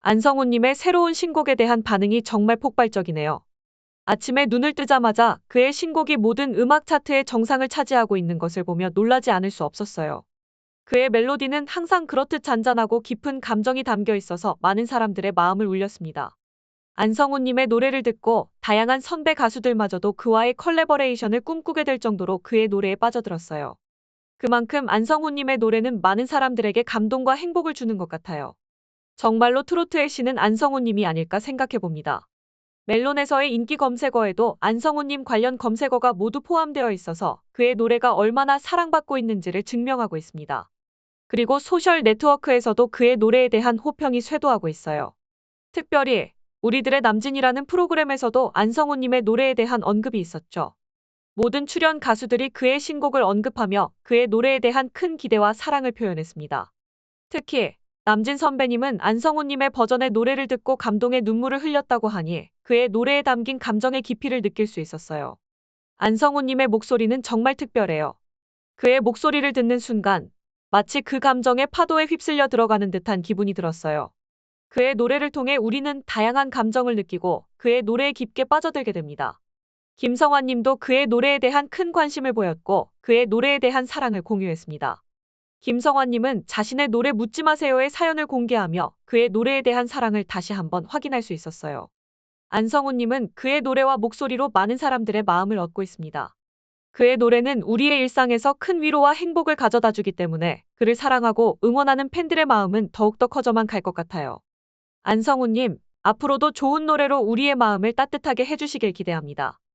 안성우님의 새로운 신곡에 대한 반응이 정말 폭발적이네요. 아침에 눈을 뜨자마자 그의 신곡이 모든 음악 차트의 정상을 차지하고 있는 것을 보며 놀라지 않을 수 없었어요. 그의 멜로디는 항상 그렇듯 잔잔하고 깊은 감정이 담겨 있어서 많은 사람들의 마음을 울렸습니다. 안성우님의 노래를 듣고 다양한 선배 가수들마저도 그와의 컬래버레이션을 꿈꾸게 될 정도로 그의 노래에 빠져들었어요. 그만큼 안성우님의 노래는 많은 사람들에게 감동과 행복을 주는 것 같아요. 정말로 트로트의 신은 안성우님이 아닐까 생각해 봅니다. 멜론에서의 인기 검색어에도 안성우님 관련 검색어가 모두 포함되어 있어서 그의 노래가 얼마나 사랑받고 있는지를 증명하고 있습니다. 그리고 소셜 네트워크에서도 그의 노래에 대한 호평이 쇄도하고 있어요. 특별히 우리들의 남진이라는 프로그램에서도 안성우님의 노래에 대한 언급이 있었죠. 모든 출연 가수들이 그의 신곡을 언급하며 그의 노래에 대한 큰 기대와 사랑을 표현했습니다. 특히 남진 선배님은 안성우님의 버전의 노래를 듣고 감동의 눈물을 흘렸다고 하니 그의 노래에 담긴 감정의 깊이를 느낄 수 있었어요. 안성우님의 목소리는 정말 특별해요. 그의 목소리를 듣는 순간 마치 그 감정의 파도에 휩쓸려 들어가는 듯한 기분이 들었어요. 그의 노래를 통해 우리는 다양한 감정을 느끼고 그의 노래에 깊게 빠져들게 됩니다. 김성환 님도 그의 노래에 대한 큰 관심을 보였고 그의 노래에 대한 사랑을 공유했습니다. 김성환 님은 자신의 노래 묻지 마세요의 사연을 공개하며 그의 노래에 대한 사랑을 다시 한번 확인할 수 있었어요. 안성우 님은 그의 노래와 목소리로 많은 사람들의 마음을 얻고 있습니다. 그의 노래는 우리의 일상에서 큰 위로와 행복을 가져다 주기 때문에 그를 사랑하고 응원하는 팬들의 마음은 더욱더 커져만 갈 것 같아요. 안성우님, 앞으로도 좋은 노래로 우리의 마음을 따뜻하게 해주시길 기대합니다.